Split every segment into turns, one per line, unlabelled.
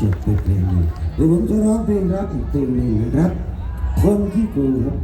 จบไปเพลงนึ่งเดี๋ยวผมจะร้องเพลงรักอีกเพลงหนึ่งนะครับคนที่กูครับ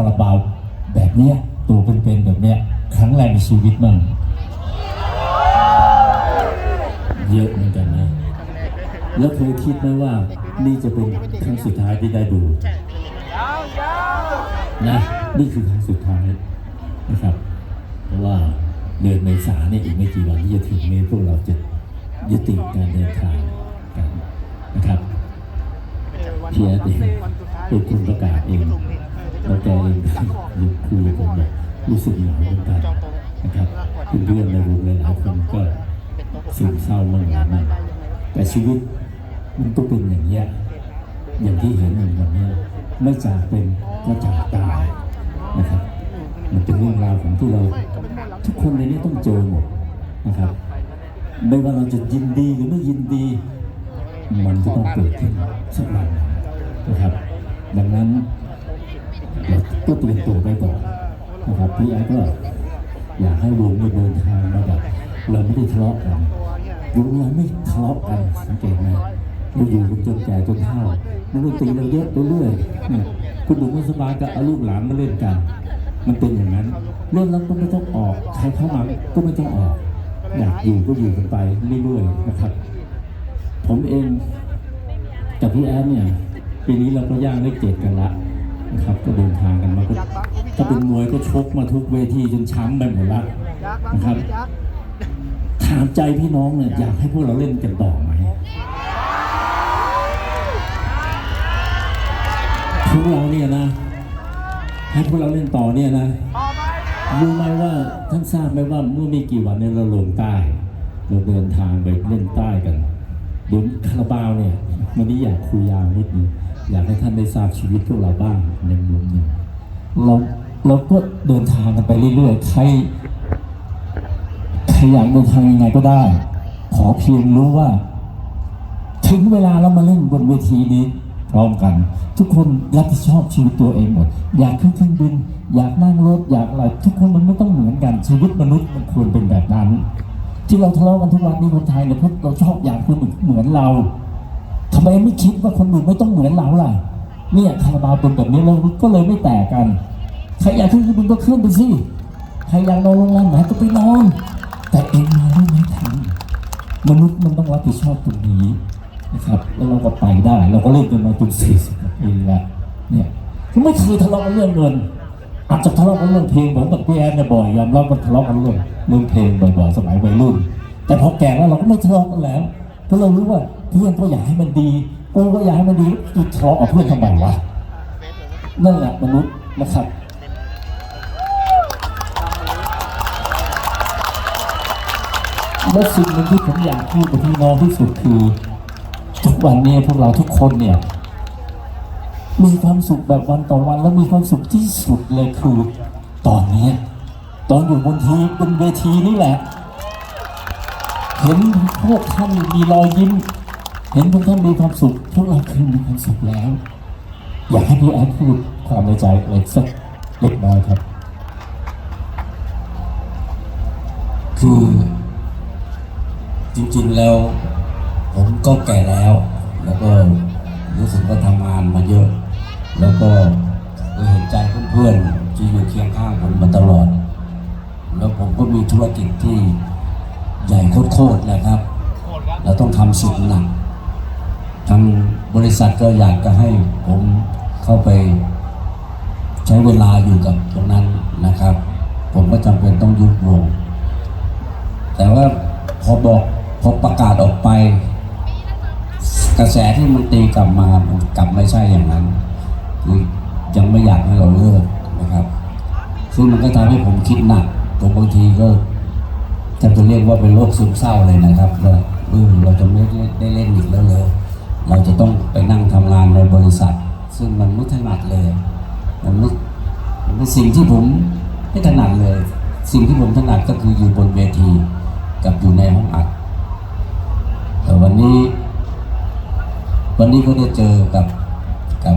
า
รา
บาวแบบเนี้ย
ตัวเป็นๆแบบเนี้ยครั้งแรกในชีวิตมั่งเยอะเหมือนกันนะ แล้วเคยคิดไหมว่านี่จะเป็นครั้งสุดท้ายที่ได้ดูนะนี่คือครั้งสุดท้ายนะครับ เพราะว่าเดือนเมษาเนี่ยอีกไม่กี่วันที่จะถึงนี้พวกเราจะยุติการเดินทางกันนะครับเพียร์เองเป็นคนประกาศเอง แล้วแกเองยุดคุยกับผมแบบรู้สึกเหงาเหมือนกันนะครับเพื่อนๆในวงหลายๆคนก็ซึมเศร้ามั่งอะไรมั่ง
แต่ชีวิตมันต้องเป็นอย่างเนี้ยอย่างที่เห็นอย่างวันนี้ไม่จากเป็นก็จากตายนะครับ มันเป็นเรื่องราวของที่เรา ทุกคนในนี้ต้องเจอหมดนะครับ ไม่ว่าเราจะยินดีหรือไม่ยินดี มันก็ต้องเกิดขึ้นสักวันนะครับ ดังนั้น ก็เตรียมตัวไปก่อนนะครับพี่ไอ้ก็อยากให้วงเนี่ยเดินทางมาแบบเราไม่ได้ทะเลาะกันวงเราไม่ทะเลาะกันสังเกตไหมเราอยู่กันจนแก่จนเฒ่านักดนตรีเราเยอะเรื่อยๆเนี่ยคุณหนุ่มคุณสบายก็เอาลูกหลานมาเล่นกัน มันเป็นอย่างนั้นเล่นแล้วก็ไม่ต้องออกใครเข้ามาก็ไม่ต้องออก อยากอยู่ก็อยู่กันไปเรื่อยๆนะครับ ผมเองกับพี่แอนเนี่ยปีนี้เราก็ย่างเลขเจ็ดกันละ นะครับก็เดินทางกันมาก็ถ้าเป็นมวยก็ชกมาทุกเวทีจนช้ำไปหมดละนะครับถามใจพี่น้องเนี่ยอยากให้พวกเราเล่นกันต่อไหมพวกเราเนี่ยนะ ให้พวกเราเล่นต่อเนี่ยนะรู้ไหมว่าท่านทราบไหมว่าเมื่อไม่กี่วันเนี่ยเราลงใต้ เราเดินทางไปเล่นใต้กันเดี๋ยวคาราบาวเนี่ยวันนี้อยากคุยยาวนิดนึง อยากให้ท่านได้ทราบชีวิตพวกเราบ้างในมุมหนึ่งเราเราก็เดินทางกันไปเรื่อยๆใครใครอยากเดินทางยังไงก็ได้ ขอเพียงรู้ว่า ถึงเวลาเรามาเล่นบนเวทีนี้พร้อมกัน ทุกคนรับผิดชอบชีวิตตัวเองหมด อยากขึ้นเครื่องบิน อยากนั่งรถอยากอะไรทุกคนมันไม่ต้องเหมือนกันชีวิตมนุษย์มันควรเป็นแบบนั้น ที่เราทะเลาะกันทุกวันนี้คนไทยเนี่ยเพราะเราชอบอยากคนอื่นเหมือนเราำไมไม่คิดว่าคนอื่นไม่ต้องเหมือนเราล่ะเนี่ยคาราบาวเป็นแบบนี้เราก็เลยไม่แตกกันใครอยากขึ้นเครื่องบินก็ขึ้นไปสิใครอยากนอนโรงแรมไหนก็ไปนอน แต่เองมาได้ไหมทันมนุษย์มันต้องรับผิดชอบตรงนี้นะครับแล้วเราก็ไปได้ เราก็เล่นกันมาจนสี่สิบปีแล้วเนี่ยก็ไม่เคยทะเลาะกันเรื่องเงินอาจจะทะเลาะกันเรื่องเพลงผมกับพี่แอนเนี่ยบ่อยยอมรับมันทะเลาะกันเรื่องเรื่องเพลงบ่อยๆสมัยวัยรุ่น แต่พอแก่แล้วเราก็ไม่ทะเลาะกันแล้ว เพราเรารู้ว่าเพื่อนก็อยากให้มันดีกูก็อยากให้มันดีจะทะเลาะกับเพื่อนทำไมวะนั่นแหละมนุษย์นะครับและสิ่งหนึ่งที่ผมอยากพูดกับพี่น้องที่สุดคือ ทุกวันนี้พวกเราทุกคนเนี่ย มีความสุขแบบวันต่อวันแล้วมีความสุขที่สุดเลยคือ ตอนนี้ ตอนอยู่บนทีบนเวทีนี่แหละ เห็นพวกท่านมีรอยยิ้ม เห็นพวกท่านมีความสุขพวกเราคือมีความสุขแล้ว อยากให้พี่แอดพูดความในใจอะไรสักเล็กน้อยครับ
คือจริงๆแล้ว ผมก็แก่แล้ว แล้วก็รู้สึกว่าทำงานมาเยอะ แล้วก็เห็นใจเพื่อนๆที่อยู่เคียงข้างผมมาตลอด แล้วผมก็มีธุรกิจที่ คตรๆนะครับ เราต้องทำสุดหนักทางบริษัทก็อยากจะให้ผมเข้าไปใช้เวลาอยู่กับตรงนั้นนะครับ ผมก็จำเป็นต้องยุบวงแต่ว่าพอบอกพอประกาศออกไป กระแสที่มันตีกลับมามันกลับไม่ใช่อย่างนั้นคือยังไม่อยากให้เราเลิกนะครับ ซึ่งมันก็ทำให้ผมคิดหนักผมบางทีก็ จะจะเรียกว่าเป็นโรคซึมเศร้าเลยนะครับว่าเอเราจะไม่ได้เล่นอีกแล้วเลยเราจะต้องไปนั่งทำงานในบริษัท ซึ่งมันไม่ถนัดเลยมันไม่มันเป็นสิ่งที่ผมไม่ถนัดเลย สิ่งที่ผมถนัดก็คืออยู่บนเวทีกับอยู่ในห้องอัด แต่วันนี้ วันนี้ก็ได้เจอกับกับ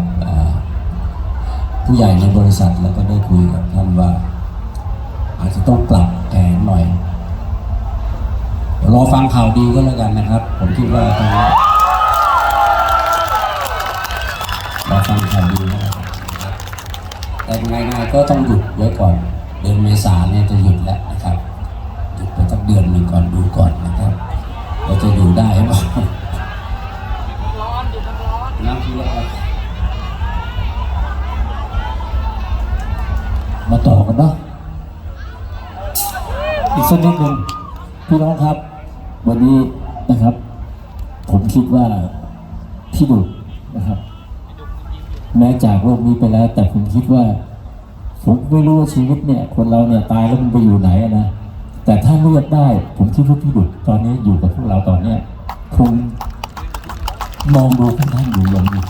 ผู้ใหญ่ในบริษัทแล้วก็ได้คุยกับท่านว่า อาจจะต้องปรับ อฟังข่าวดีก็แล้วกันนะครับ ผมคิดว่าตรงนี้รอฟังข่าวดีนะครับแต่ยังไงๆก็ต้องหยุดไว้ก่อน เดือนเมษาเนี่ยจะหยุดแล้วนะครับหยุดไปสักเดือนหนึ่งก่อนดูก่อนนะครับเราจะอยู่ได้หรือเปล่า
ร้อนอยู่มันร้อน
น้ำที่ร้อน
มาต่อกันเนาะอีกสักนิดหนึ่งพี่น้องครับ วันนี้นะครับ ผมคิดว่าพี่ดุนะครับ แม้จากโลกนี้ไปแล้ว แต่ผมคิดว่า ผมไม่รู้ว่าชีวิตเนี่ย คนเราเนี่ยตายแล้วมันไปอยู่ไหนนะแต่ถ้าเลือกได้ ผมคิดว่าพี่ดุตอนนี้อยู่กับพวกเราตอนเนี้ยคงมองดูท่านท่าอยู่อย่างนี้